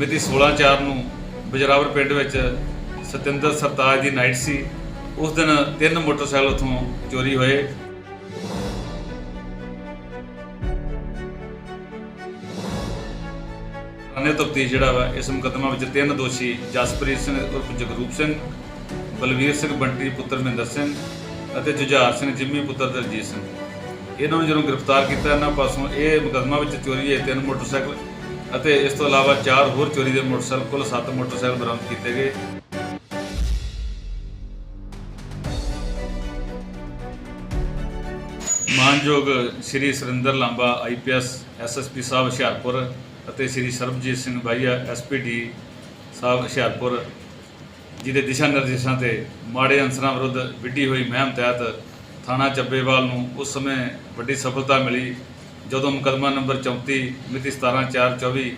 ਮਿਤੀ 16/4 ਨੂੰ ਬਜਰਾਵਰ ਪਿੰਡ ਵਿੱਚ ਸਤਿੰਦਰ ਸਰਤਾਜ ਦੀ ਨਾਈਟ ਸੀ। ਉਸ ਦਿਨ ਤਿੰਨ ਮੋਟਰਸਾਈਕਲ ਉਥੋਂ ਚੋਰੀ ਹੋਏ। ਅਨੇ ਤਫਤੀਸ਼ ਜਿਹੜਾ ਵਾ, ਇਸ ਮੁਕੱਦਮਾ ਵਿੱਚ ਤਿੰਨ ਦੋਸ਼ੀ ਜਸਪ੍ਰੀਤ ਸਿੰਘ ਉਰਫ ਜਗਰੂਪ ਸਿੰਘ, ਬਲਵੀਰ ਸਿੰਘ ਬੰਟੀ, ਪੁੱਤਰ ਮਹਿੰਦਰ ਸਿੰਘ ਅਤੇ ਜੁਝਾਰ ਸਿੰਘ, ਜਿੰਮੀ ਪੁੱਤਰ ਦਲਜੀਤ ਸਿੰਘ। ਇਹਨਾਂ ਨੂੰ ਜਦੋਂ ਗ੍ਰਿਫਤਾਰ ਕੀਤਾ ਇਹਨਾਂ ਪਾਸੋਂ ਇਹ ਮੁਕੱਦਮਾ ਵਿੱਚ ਚੋਰੀ ਹੋਏ ਤਿੰਨ ਮੋਟਰਸਾਈਕਲ ਅਤੇ ਇਸ ਤੋਂ ਇਲਾਵਾ ਚਾਰ ਹੋਰ ਚੋਰੀ ਦੇ ਮੋਟਰਸਾਈਕਲ, ਕੁੱਲ ਸੱਤ ਮੋਟਰਸਾਈਕਲ ਬਰਾਮਦ ਕੀਤੇ ਗਏ। ਮਾਨਯੋਗ ਸ਼੍ਰੀ ਸੁਰਿੰਦਰ ਲਾਂਬਾ ਆਈਪੀਐਸ ਐਸਐਸਪੀ ਸਾਹਿਬ ਹੁਸ਼ਿਆਰਪੁਰ ਅਤੇ ਸ਼੍ਰੀ ਸਰਬਜੀਤ ਸਿੰਘ ਬਾਈਆ ਐਸਪੀਡੀ ਸਾਹਿਬ ਹੁਸ਼ਿਆਰਪੁਰ, ਜਿਹਦੇ ਦਿਸ਼ਾ ਨਿਰਦੇਸ਼ਾਂ ਤੇ ਮਾੜੇ ਅਨਸਰਾਂ ਵਿਰੁੱਧ ਵਿੱਢੀ ਹੋਈ ਮਹਿਮ ਤਹਿਤ ਥਾਣਾ ਚੱਬੇਵਾਲ ਨੂੰ ਉਸ ਸਮੇਂ ਵੱਡੀ ਸਫਲਤਾ ਮਿਲੀ। ਜਦੋਂ ਮੁਕੱਦਮਾ ਨੰਬਰ 34 ਮਿਤੀ 17/4/24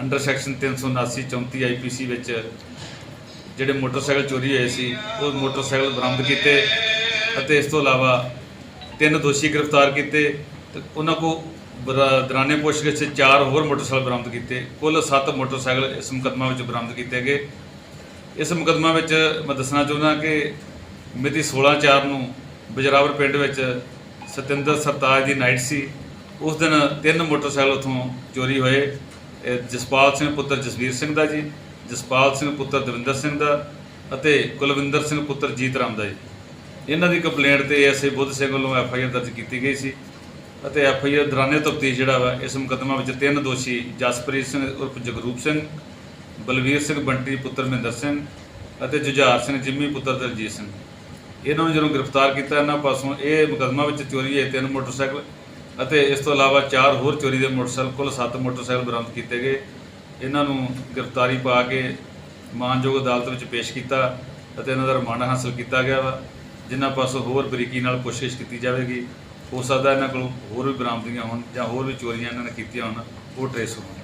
ਅੰਡਰ ਸੈਕਸ਼ਨ 379 34 ਆਈਪੀਸੀ ਵਿੱਚ ਜਿਹੜੇ ਮੋਟਰਸਾਈਕਲ ਚੋਰੀ ਹੋਏ ਸੀ, ਉਹ ਮੋਟਰਸਾਈਕਲ ਬਰਾਮਦ ਕੀਤੇ ਅਤੇ ਇਸ ਤੋਂ ਇਲਾਵਾ ਤਿੰਨ ਦੋਸ਼ੀ ਗ੍ਰਿਫਤਾਰ ਕੀਤੇ ਤੇ ਉਹਨਾਂ ਕੋ ਦਰਾਨੇ ਪੁੱਛਗਿੱਛ 'ਚ ਚਾਰ ਹੋਰ ਮੋਟਰਸਾਈਕਲ ਬਰਾਮਦ ਕੀਤੇ। ਕੁੱਲ 7 ਮੋਟਰਸਾਈਕਲ ਇਸ ਮੁਕੱਦਮਾ ਵਿੱਚ ਬਰਾਮਦ ਕੀਤੇ ਗਏ। ਇਸ ਮੁਕੱਦਮਾ ਵਿੱਚ ਮੈਂ ਦੱਸਣਾ ਚਾਹੁੰਦਾ ਕਿ ਮਿਤੀ 16/4 ਨੂੰ ਬਜਰਾਵਰ ਪਿੰਡ ਵਿੱਚ ਸਤਿੰਦਰ ਸਰਤਾਜ ਦੀ ਨਾਈਟ ਸੀ। ਉਸ ਦਿਨ ਤਿੰਨ ਮੋਟਰਸਾਈਕਲ ਉਥੋਂ ਚੋਰੀ ਹੋਏ। ਜਸਪਾਲ ਸਿੰਘ ਪੁੱਤਰ ਜਸਵੀਰ ਸਿੰਘ ਦਾ ਜੀ, ਜਸਪਾਲ ਸਿੰਘ ਪੁੱਤਰ ਦਵਿੰਦਰ ਸਿੰਘ ਦਾ ਅਤੇ ਕੁਲਵਿੰਦਰ ਸਿੰਘ ਪੁੱਤਰ ਜੀਤ ਰਾਮ ਦਾ ਜੀ। ਇਹਨਾਂ ਦੀ ਕੰਪਲੇਂਟ ਤੇ ਐਸਏ ਬੁੱਧ ਸਿੰਘ ਵੱਲੋਂ ਐਫ ਆਈ ਆਰ ਦਰਜ ਕੀਤੀ ਗਈ ਸੀ ਅਤੇ ਐਫ ਆਈ ਆਰ ਦੌਰਾਨੇ ਤਫਤੀਸ਼ ਜਿਹੜਾ ਵਾ, ਇਸ ਮੁਕੱਦਮਾ ਵਿੱਚ ਤਿੰਨ ਦੋਸ਼ੀ ਜਸਪ੍ਰੀਤ ਸਿੰਘ ਉਰਫ ਜਗਰੂਪ ਸਿੰਘ, ਬਲਵੀਰ ਸਿੰਘ ਬੰਟੀ ਪੁੱਤਰ ਮਹਿੰਦਰ ਸਿੰਘ ਅਤੇ ਜੁਝਾਰ ਸਿੰਘ ਜਿੰਮੀ ਪੁੱਤਰ ਦਲਜੀਤ ਸਿੰਘ। ਇਹਨਾਂ ਨੂੰ ਜਦੋਂ ਗ੍ਰਿਫਤਾਰ ਕੀਤਾ ਇਹਨਾਂ ਪਾਸੋਂ ਇਹ ਮੁਕੱਦਮਾ ਵਿੱਚ ਚੋਰੀ ਹੋਏ ਤਿੰਨ ਮੋਟਰਸਾਈਕਲ ਅਤੇ ਇਸ ਤੋਂ ਇਲਾਵਾ ਚਾਰ ਹੋਰ ਚੋਰੀ ਦੇ ਮੋਟਰਸਾਈਕਲ, ਕੁੱਲ ਸੱਤ ਮੋਟਰਸਾਈਕਲ ਬਰਾਮਦ ਕੀਤੇ ਗਏ। ਇਹਨਾਂ ਨੂੰ ਗ੍ਰਿਫਤਾਰੀ ਪਾ ਕੇ ਮਾਨਯੋਗ ਅਦਾਲਤ ਵਿੱਚ ਪੇਸ਼ ਕੀਤਾ ਅਤੇ ਇਹਨਾਂ ਦਾ ਰਿਮਾਂਡ ਹਾਸਲ ਕੀਤਾ ਗਿਆ ਵਾ, ਜਿਨ੍ਹਾਂ ਪਾਸੋਂ ਹੋਰ ਬਰੀਕੀ ਨਾਲ ਪੁੱਛਗਿੱਛ ਕੀਤੀ ਜਾਵੇਗੀ। ਹੋ ਸਕਦਾ ਇਹਨਾਂ ਕੋਲ ਹੋਰ ਵੀ ਬਰਾਮਦਗੀਆਂ ਹੋਣ ਜਾਂ ਹੋਰ ਵੀ ਚੋਰੀਆਂ ਇਹਨਾਂ ਨੇ ਕੀਤੀਆਂ ਹੋਣ, ਉਹ ਟਰੇਸ ਹੋਣ।